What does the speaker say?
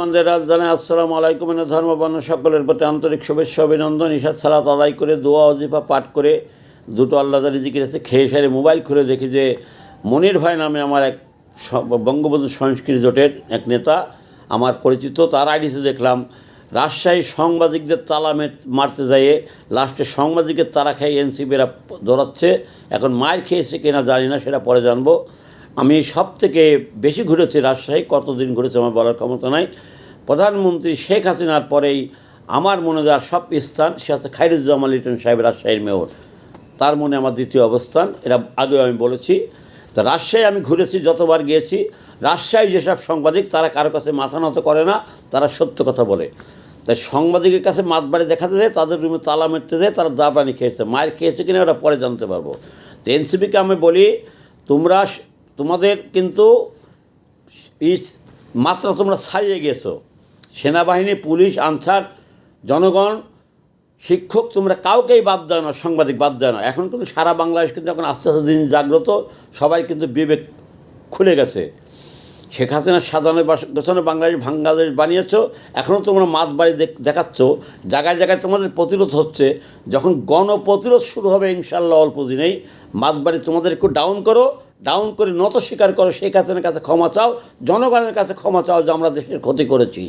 মানদেরা জানাই আসসালামু আলাইকুম ধর্মবর্ণ সকলের প্রতি আন্তরিক শুভেচ্ছা, অভিনন্দন ঈশাদ সালাত আদায় করে, দোয়া অজিফা পাঠ করে, দুটো আল্লাহ জিকির আছে, খেয়ে সেরে মোবাইল খুলে দেখি যে মনির ভাই নামে আমার এক বঙ্গবন্ধু সংস্কৃতি জোটের এক নেতা, আমার পরিচিত, তার আইডিতে দেখলাম, রাজশাহী সাংবাদিকদের তালা মারতে যাইয়ে লাস্টে সাংবাদিকের তারা খেয়ে এনসিপিরা দৌড়াচ্ছে, এখন মায়ের খেয়েছে কিনা জানি না, সেটা পরে জানব। আমি সব থেকে বেশি ঘুরেছি রাজশাহী, কতদিন ঘুরেছি আমার বলার ক্ষমতা নাই। প্রধানমন্ত্রী শেখ হাসিনার পরেই আমার মনে যাওয়ার সব স্থান, সে হচ্ছে খাইরুজ্জামান লিটন সাহেব রাজশাহীর মেয়র। তার মনে আমার দ্বিতীয় অবস্থান এরা আগেও আমি বলেছি। তো রাজশাহী আমি ঘুরেছি, যতবার গিয়েছি, রাজশাহী যেসব সাংবাদিক, তারা কারও কাছে মাথা নত করে না, তারা সত্য কথা বলে। তাই সাংবাদিকের কাছে মাতবাড়ি দেখাতে যায়, তাদের রুমে তালা মেরতে যায়, তারা দা পানি খেয়েছে মায়ের খেয়েছে কিনা ওরা পরে জানতে পারব। তো এনসিপিকে আমি বলি, তোমরা তোমাদের কিন্তু ইস, মাত্রা তোমরা ছাড়িয়ে গেছো। সেনাবাহিনী, পুলিশ, আনসার, জনগণ, শিক্ষক, তোমরা কাউকেই বাদ দেয় না, সাংবাদিক বাদ দেয় না। এখন কিন্তু সারা বাংলাদেশ কিন্তু এখন আস্তে আস্তে দিন জাগ্রত, সবাই কিন্তু বিবেক খুলে গেছে। শেখ হাসিনা সাধারণ গোছানো বাংলাদেশ বাংলাদেশ বানিয়েছ এখনও তোমরা মাত বাড়ি দেখাচ্ছ, জায়গায় জায়গায় তোমাদের প্রতিরোধ হচ্ছে। যখন গণপ্রতিরোধ শুরু হবে ইনশাল্লাহ অল্প দিনেই মাত বাড়ি তোমাদের একটু ডাউন করো। ডাউন করে নত স্বীকার করো শেখ হাসিনার কাছে ক্ষমা চাও, জনগণের কাছে ক্ষমা চাও যে আমরা দেশের ক্ষতি করেছি।